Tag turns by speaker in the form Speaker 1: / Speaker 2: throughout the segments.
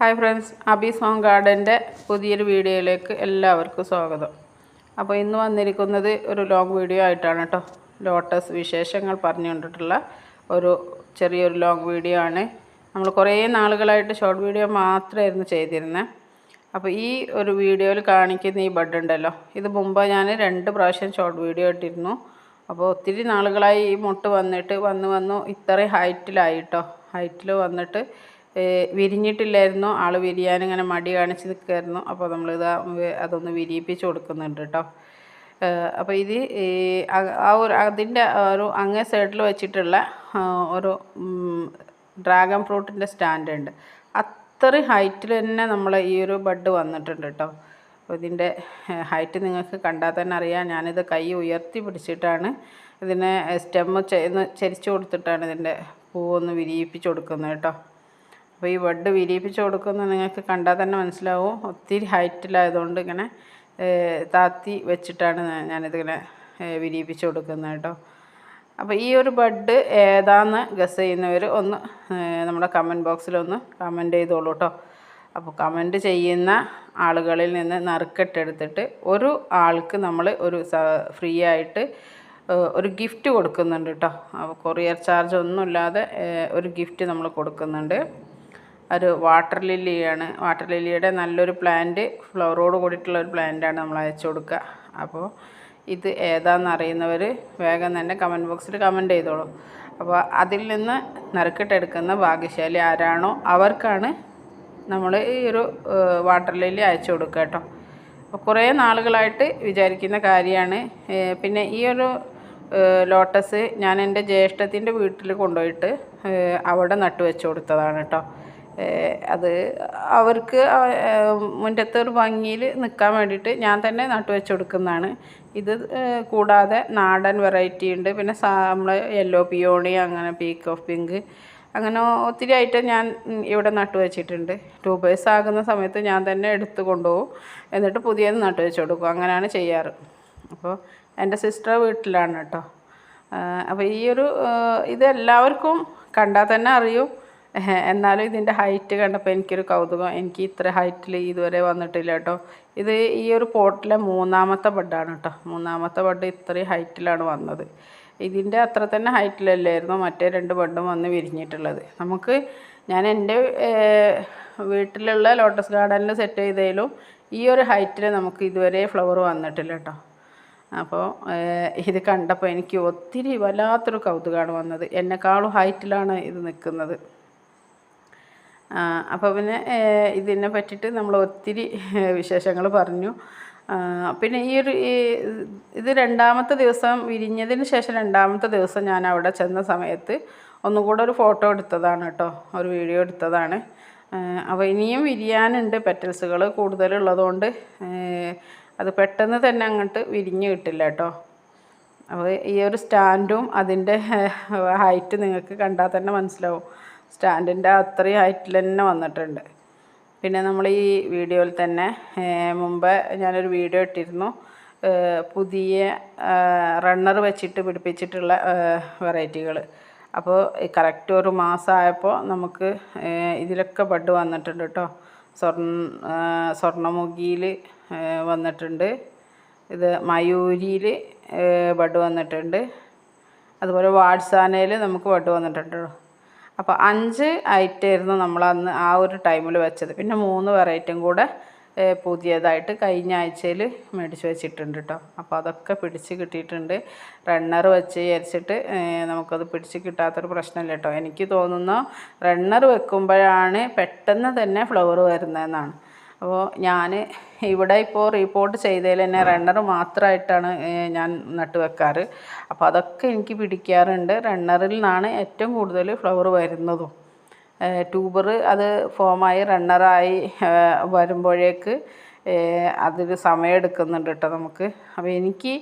Speaker 1: Hi friends അബീസ് home ഗാർഡന്റെ പുതിയൊരു വീഡിയോയിലേക്ക് എല്ലാവർക്കും സ്വാഗതം. അപ്പോൾ ഇന്ന് വന്നിരിക്കുന്നത് ഒരു ലോങ് വീഡിയോ ആയിട്ടാണ് കേട്ടോ. ലോട്ടസ് വിശേഷങ്ങൾ പറഞ്ഞുകൊണ്ടിട്ടുള്ള ഒരു ചെറിയൊരു ലോങ് വീഡിയോ ആണ്. നമ്മൾ കുറേ നാളുകളായിട്ട് ഷോർട്ട് വീഡിയോ മാത്രമായിരുന്നു ചെയ്തിരുന്നത്. അപ്പോൾ ഈ ഒരു വീഡിയോയിൽ കാണിക്കുന്ന ഈ ബഡ് ഉണ്ടല്ലോ ഇത് മുമ്പ് ഞാൻ രണ്ട് പ്രാവശ്യം ഷോർട്ട് വീഡിയോ ഇട്ടിരുന്നു. അപ്പോൾ ഒത്തിരി നാളുകളായി ഈ മുട്ട് വന്നിട്ട് വന്ന് വന്നു ഇത്രയും ഹൈറ്റിലായിട്ടോ ഹൈറ്റിൽ വന്നിട്ട് വിരിഞ്ഞിട്ടില്ലായിരുന്നു. ആൾ വിരിയാൻ ഇങ്ങനെ മടി കാണിച്ച് നിൽക്കുമായിരുന്നു അപ്പോൾ നമ്മളിത് അതൊന്ന് വിരിയിപ്പിച്ച് കൊടുക്കുന്നുണ്ട് കേട്ടോ അപ്പോൾ ഇത് ആ- ഒരു അതിന്റെ ഒരു അങ്ങേ സൈഡിൽ വെച്ചിട്ടുള്ള ഒരു ഡ്രാഗൺ ഫ്രൂട്ടിന്റെ സ്റ്റാൻഡ് ഉണ്ട്. അത്രയും ഹൈറ്റിൽ തന്നെ നമ്മൾ ഈ ഒരു ബഡ് വന്നിട്ടുണ്ട് കേട്ടോ ഇതിന്റെ ഹൈറ്റ് നിങ്ങൾക്ക് കണ്ടാൽ തന്നെ അറിയാം. ഞാനിത് കൈ ഉയർത്തി പിടിച്ചിട്ടാണ് ഇതിനെ സ്റ്റെമ്മ് ചരിച്ചു കൊടുത്തിട്ടാണ് ഇതിന്റെ പൂവൊന്ന് വിരിയിപ്പിച്ച് കൊടുക്കുന്നത് കേട്ടോ അപ്പോൾ ഈ ബഡ് വിരിയിപ്പിച്ച് കൊടുക്കുന്നത് നിങ്ങൾക്ക് കണ്ടാൽ തന്നെ മനസ്സിലാവും. ഒത്തിരി ഹൈറ്റിലായതുകൊണ്ട് ഇങ്ങനെ താത്തി വെച്ചിട്ടാണ് ഞാനിതിങ്ങനെ വിരിയിപ്പിച്ച് കൊടുക്കുന്നത് കേട്ടോ. അപ്പോൾ ഈ ഒരു ബഡ് ഏതാന്ന് ഗസ് ചെയ്യുന്നവർ ഒന്ന് നമ്മുടെ കമന്റ് ബോക്സിലൊന്ന് കമന്റ് ചെയ്തോളൂ കേട്ടോ. അപ്പോൾ കമന്റ് ചെയ്യുന്ന ആളുകളിൽ നിന്ന് നറുക്കെട്ടെടുത്തിട്ട് ഒരു ആൾക്ക് നമ്മൾ ഒരു ഫ്രീ ആയിട്ട് ഒരു ഗിഫ്റ്റ് കൊടുക്കുന്നുണ്ട് കേട്ടോ. അപ്പോൾ കൊറിയർ ചാർജ് ഒന്നുമില്ലാതെ ഒരു ഗിഫ്റ്റ് നമ്മൾ കൊടുക്കുന്നുണ്ട്. ഒരു വാട്ടർ ലില്ലിയാണ് വാട്ടർ ലില്ലിയുടെ നല്ലൊരു പ്ലാന്റ് ഫ്ലവറോട് കൂടിയിട്ടുള്ള ഒരു പ്ലാന്റാണ് നമ്മൾ അയച്ചു കൊടുക്കുക അപ്പോൾ ഇത് ഏതാണെന്ന് അറിയുന്നവർ വേഗം തന്നെ കമന്റ് ബോക്സിൽ കമന്റ് ചെയ്തോളൂ. അപ്പോൾ അതിൽ നിന്ന് നറുക്കിട്ടെടുക്കുന്ന ഭാഗ്യശാലി ആരാണോ അവർക്കാണ് നമ്മൾ ഈ ഒരു വാട്ടർ ലില്ലി അയച്ചു കൊടുക്കുക കേട്ടോ. അപ്പോൾ കുറേ നാളുകളായിട്ട് വിചാരിക്കുന്ന കാര്യമാണ്. പിന്നെ ഈ ഒരു ലോട്ടസ് ഞാൻ എന്റെ ജ്യേഷ്ഠത്തിന്റെ വീട്ടിൽ കൊണ്ടുപോയിട്ട് അവിടെ നട്ടു വെച്ച് കൊടുത്തതാണ് കേട്ടോ. അത് അവർക്ക് മുറ്റത്ത് ഒരു ഭംഗിയിൽ നിൽക്കാൻ വേണ്ടിയിട്ട് ഞാൻ തന്നെ നട്ടു വെച്ച് കൊടുക്കുന്നതാണ്. ഇത് കൂടാതെ നാടൻ വെറൈറ്റി ഉണ്ട്. പിന്നെ നമ്മൾ യെല്ലോ പിയോണി അങ്ങനെ പീക്ക് ഓഫ് പിങ്ക് അങ്ങനെ ഒത്തിരി ഐറ്റം ഞാൻ ഇവിടെ നട്ടു വെച്ചിട്ടുണ്ട്. ട്യൂബേഴ്സ് ആകുന്ന സമയത്ത് ഞാൻ തന്നെ എടുത്തു കൊണ്ടുപോകും. എന്നിട്ട് പുതിയത് നട്ടു വെച്ച് കൊടുക്കും. അങ്ങനെയാണ് ചെയ്യാറ്. അപ്പോൾ എന്റെ സിസ്റ്റർ വീട്ടിലാണ് കേട്ടോ. അപ്പോൾ ഈ ഒരു ഇത് എല്ലാവർക്കും കണ്ടാൽ തന്നെ അറിയും. എന്നാലും ഇതിന്റെ ഹൈറ്റ് കണ്ടപ്പോൾ എനിക്കൊരു കൗതുകം. എനിക്ക് ഇത്ര ഹൈറ്റിൽ ഇതുവരെ വന്നിട്ടില്ല കേട്ടോ. ഇത് ഈ ഒരു പോട്ടിലെ മൂന്നാമത്തെ ബഡാണ് കേട്ടോ. മൂന്നാമത്തെ ബഡ് ഇത്രയും ഹൈറ്റിലാണ് വന്നത്. ഇതിന്റെ അത്ര തന്നെ ഹൈറ്റിലല്ലായിരുന്നു മറ്റേ രണ്ട് ബഡും വന്ന് വിരിഞ്ഞിട്ടുള്ളത്. നമുക്ക് ഞാൻ എന്റെ വീട്ടിലുള്ള ലോട്ടസ് ഗാർഡനിൽ സെറ്റ് ചെയ്തതിലും ഈ ഒരു ഹൈറ്റിൽ നമുക്ക് ഇതുവരെ ഫ്ലവർ വന്നിട്ടില്ല കേട്ടോ. അപ്പോൾ ഇത് കണ്ടപ്പോൾ എനിക്ക് ഒത്തിരി വല്ലാത്തൊരു കൗതുകമാണ് വന്നത്. എന്നെക്കാളും ഹൈറ്റിലാണ് ഇത് നിൽക്കുന്നത്. അപ്പോൾ പിന്നെ ഇതിനെ പറ്റിയിട്ട് നമ്മൾ ഒത്തിരി വിശേഷങ്ങൾ പറഞ്ഞു. പിന്നെ ഈ ഒരു ഇത് രണ്ടാമത്തെ ദിവസം വിരിഞ്ഞതിന് ശേഷം രണ്ടാമത്തെ ദിവസം ഞാൻ അവിടെ ചെന്ന സമയത്ത് ഒന്നും കൂടെ ഒരു ഫോട്ടോ എടുത്തതാണ് കേട്ടോ ഒരു വീഡിയോ എടുത്തതാണ്. അപ്പോൾ ഇനിയും വിരിയാനുണ്ട് പെറ്റൽസുകൾ കൂടുതലുള്ളതുകൊണ്ട് അത് പെട്ടെന്ന് തന്നെ അങ്ങോട്ട് വിരിഞ്ഞ് കിട്ടില്ല കേട്ടോ. അപ്പോൾ ഈ ഒരു സ്റ്റാൻഡും അതിന്റെ ഹൈറ്റ് നിങ്ങൾക്ക് കണ്ടാൽ തന്നെ മനസ്സിലാവും. സ്റ്റാൻഡിന്റെ അത്രയും ഹൈറ്റിൽ തന്നെ വന്നിട്ടുണ്ട്. പിന്നെ നമ്മൾ ഈ വീഡിയോയിൽ തന്നെ മുമ്പ് ഞാനൊരു വീഡിയോ ഇട്ടിരുന്നു. പുതിയ റണ്ണർ വെച്ചിട്ട് പിടിപ്പിച്ചിട്ടുള്ള വെറൈറ്റികൾ അപ്പോൾ കറക്റ്റ് ഒരു മാസമായപ്പോൾ നമുക്ക് ഇതിലൊക്കെ ബഡ് വന്നിട്ടുണ്ട് കേട്ടോ സ്വർണ സ്വർണമുഖിയിൽ വന്നിട്ടുണ്ട്. ഇത് മയൂരിയിൽ ബഡ് വന്നിട്ടുണ്ട്. അതുപോലെ വാട്സാനയിൽ നമുക്ക് ബഡ് വന്നിട്ടുണ്ട് കേട്ടോ അപ്പോൾ അഞ്ച് ഐറ്റമായിരുന്നു നമ്മൾ അന്ന് ആ ഒരു ടൈമിൽ വെച്ചത്. പിന്നെ മൂന്ന് വെറൈറ്റിയും കൂടെ പുതിയതായിട്ട് കഴിഞ്ഞ ആഴ്ചയിൽ മേടിച്ച് വെച്ചിട്ടുണ്ട് കേട്ടോ അപ്പോൾ അതൊക്കെ പിടിച്ച് കിട്ടിയിട്ടുണ്ട്. റണ്ണർ വെച്ച് വിചാരിച്ചിട്ട് നമുക്കത് പിടിച്ച് കിട്ടാത്തൊരു പ്രശ്നമില്ല കേട്ടോ എനിക്ക് തോന്നുന്നു റണ്ണർ വെക്കുമ്പോഴാണ് പെട്ടെന്ന് തന്നെ ഫ്ലവർ വരുന്നതെന്നാണ്. അപ്പോൾ ഞാൻ ഇവിടെ ഇപ്പോൾ റിപ്പോർട്ട് ചെയ്തതിൽ തന്നെ റണ്ണർ മാത്രമായിട്ടാണ് ഞാൻ നട്ട് വെക്കാറ്. അപ്പോൾ അതൊക്കെ എനിക്ക് പിടിക്കാറുണ്ട്. റണ്ണറിൽ നിന്നാണ് ഏറ്റവും കൂടുതൽ ഫ്ലവർ വരുന്നതും. ട്യൂബർ അത് ഫോമായി റണ്ണറായി വരുമ്പോഴേക്ക് അതൊരു സമയം എടുക്കുന്നുണ്ട് കേട്ടോ നമുക്ക്. അപ്പോൾ എനിക്ക്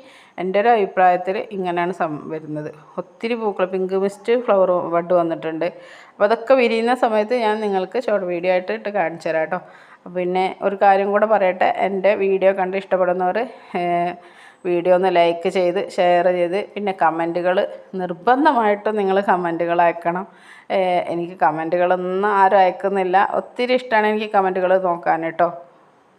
Speaker 1: എന്റെ ഒരു അഭിപ്രായത്തിൽ ഇങ്ങനെയാണ് സം വരുന്നത്. ഒത്തിരി പൂക്കൾ പിങ്ക് മിസ്റ്റ് ഫ്ലവർ ബഡ് വന്നിട്ടുണ്ട്. അപ്പോൾ അതൊക്കെ വിരിയുന്ന സമയത്ത് ഞാൻ നിങ്ങൾക്ക് ഷോർട്ട് വീഡിയോ ആയിട്ട് ഇട്ട് കാണിച്ചു തരാം കേട്ടോ പിന്നെ ഒരു കാര്യം കൂടെ പറയട്ടെ. എന്റെ വീഡിയോ കണ്ട് ഇഷ്ടപ്പെടുന്നവർ വീഡിയോ ഒന്ന് ലൈക്ക് ചെയ്ത് ഷെയർ ചെയ്ത് പിന്നെ കമന്റുകൾ നിർബന്ധമായിട്ടും നിങ്ങൾ കമന്റുകൾ അയക്കണം. എനിക്ക് കമന്റുകളൊന്നും ആരും അയക്കുന്നില്ല. ഒത്തിരി ഇഷ്ടമാണ് എനിക്ക് കമന്റുകൾ നോക്കാൻ കേട്ടോ.